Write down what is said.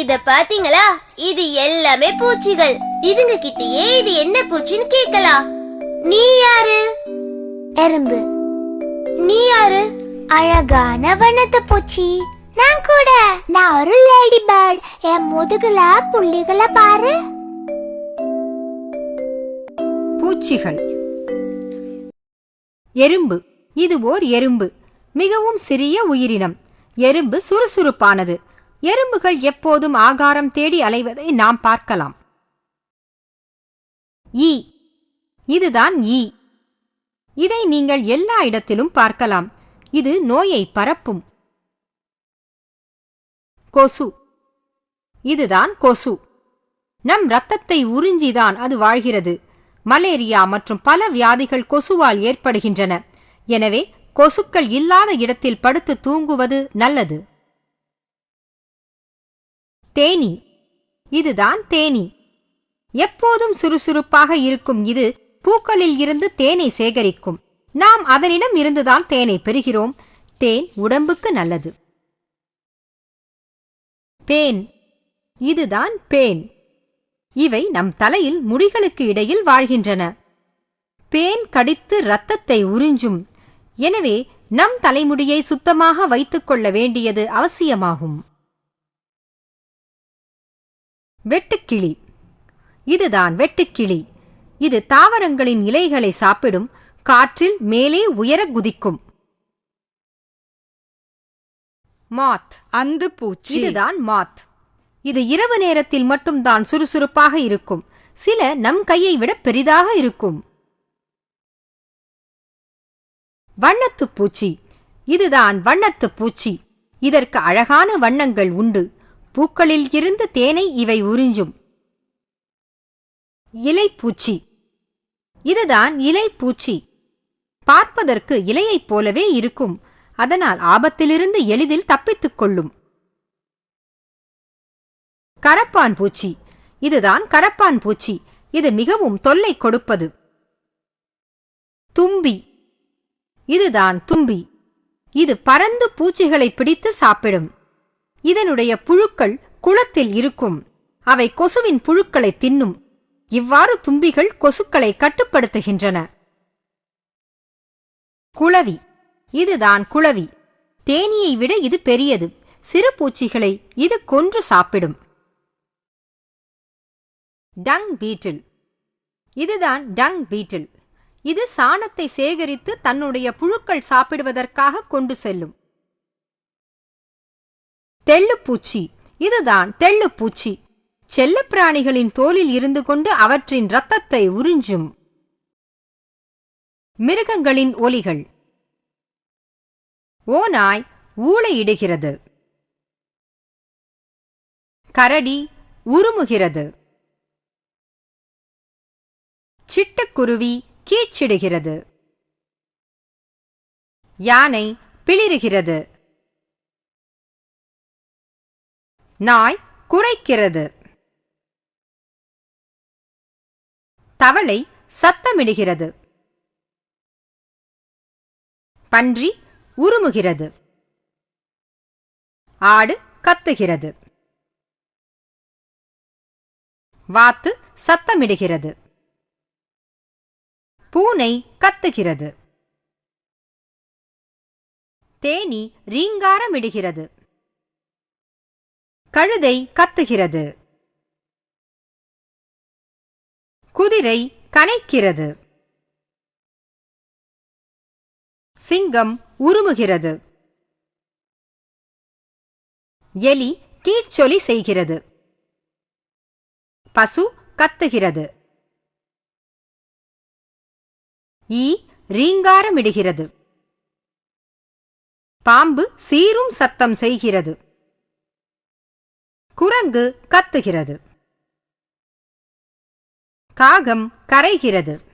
இத பாத்தீங்களா? இது எல்லாமே பூச்சிகள். இதுங்க கிட்டயே இது என்ன பூச்சின்னு கேக்கலாம் நீ யாரு? எறும்பு. நீ யாரு? அழகான வண்ணத்து பூச்சி. நான் கூட. நான் ஒரு லேடி பேர்ட். என் முதுகுல புள்ளிகளை பாரு. பூச்சிகள். எறும்பு. இது ஓர் எறும்பு. மிகவும் சிறிய உயிரினம். எறும்பு சுறுசுறுப்பானது. எறும்புகள் எப்போதும் ஆகாரம் தேடி அலைவதை நாம் பார்க்கலாம். ஈ. இதுதான் ஈ. இதை நீங்கள் எல்லா இடத்திலும் பார்க்கலாம். இது நோயை பரப்பும். கொசு. இதுதான் கொசு. நம் இரத்தத்தை உறிஞ்சிதான் அது வாழ்கிறது. மலேரியா மற்றும் பல வியாதிகள் கொசுவால் ஏற்படுகின்றன. எனவே கொசுக்கள் இல்லாத இடத்தில் படுத்து தூங்குவது நல்லது. தேனி. இதுதான் தேனி. எப்போதும் சுறுசுறுப்பாக இருக்கும் இது பூக்களில் இருந்து தேனை சேகரிக்கும். நாம் அதனிடம் இருந்துதான் தேனை பெறுகிறோம். தேன் உடம்புக்கு நல்லது. பேன். இதுதான் பேன். இவை நம் தலையில் முடிகளுக்கு இடையில் வாழ்கின்றன. பேன் கடித்து இரத்தத்தை உறிஞ்சும். எனவே நம் தலைமுடியை சுத்தமாக வைத்துக்கொள்ள வேண்டியது அவசியமாகும். வெட்டுக்கிளி. இதுதான் வெட்டுக்கிளி. இது தாவரங்களின் இலைகளை சாப்பிடும் காற்றில் மேலே உயர குதிக்கும். மாத். அந்து பூச்சி. இதுதான் மாத். இது இரவு நேரத்தில் மட்டும்தான் சுறுசுறுப்பாக இருக்கும். சில நம் கையை விட பெரிதாக இருக்கும். வண்ணத்துப் பூச்சி. இதுதான் வண்ணத்துப் பூச்சி. இதற்கு அழகான வண்ணங்கள் உண்டு. பூக்களில் இருந்து தேனை இவை உறிஞ்சும். இலைப்பூச்சி. இதுதான் இலைப்பூச்சி. பார்ப்பதற்கு இலையைப் போலவே இருக்கும். அதனால் ஆபத்திலிருந்து எளிதில் தப்பித்துக் கொள்ளும். கரப்பான் பூச்சி. இதுதான் கரப்பான் பூச்சி. இது மிகவும் தொல்லை கொடுப்பது. தும்பி. இதுதான் தும்பி. இது பறந்து பூச்சிகளை பிடித்து சாப்பிடும். இதனுடைய புழுக்கள் குளத்தில் இருக்கும். அவை கொசுவின் புழுக்களை தின்னும். இவ்வாறு தும்பிகள் கொசுக்களை கட்டுப்படுத்துகின்றன. குளவி. இதுதான் குளவி. தேனியை விட இது பெரியது. சிறு பூச்சிகளை இது கொன்று சாப்பிடும். Dung beetle. இதுதான் டங் பீட்டில். இது சாணத்தை சேகரித்து தன்னுடைய புழுக்கள் சாப்பிடுவதற்காக கொண்டு செல்லும். தெள்ளுப்பூச்சி. இதுதான் தெள்ளுப்பூச்சி. செல்லப்பிராணிகளின் தோலில் இருந்து கொண்டு அவற்றின் இரத்தத்தை உறிஞ்சும். மிருகங்களின் ஒலிகள். ஓநாய் ஊளையிடுகிறது கரடி உருமுகிறது. சிட்டுக்குருவி கீச்சிடுகிறது. யானை பிளிருகிறது நாய் குறைக்கிறது தவளை சத்தமிடுகிறது. பன்றி உருமுகிறது. ஆடு கத்துகிறது. வாத்து சத்தமிடுகிறது. பூனை கத்துகிறது. தேனி ரீங்காரமிடுகிறது. கழுதை கத்துகிறது. குதிரை கனைக்கிறது. சிங்கம் உருமுகிறது. எலி கீச்சொலி செய்கிறது. பசு கத்துகிறது. ஈ ரீங்காரமிடுகிறது. பாம்பு சீரும் சத்தம் செய்கிறது. குரங்கு கத்துகிறது. காகம் கரைகிறது.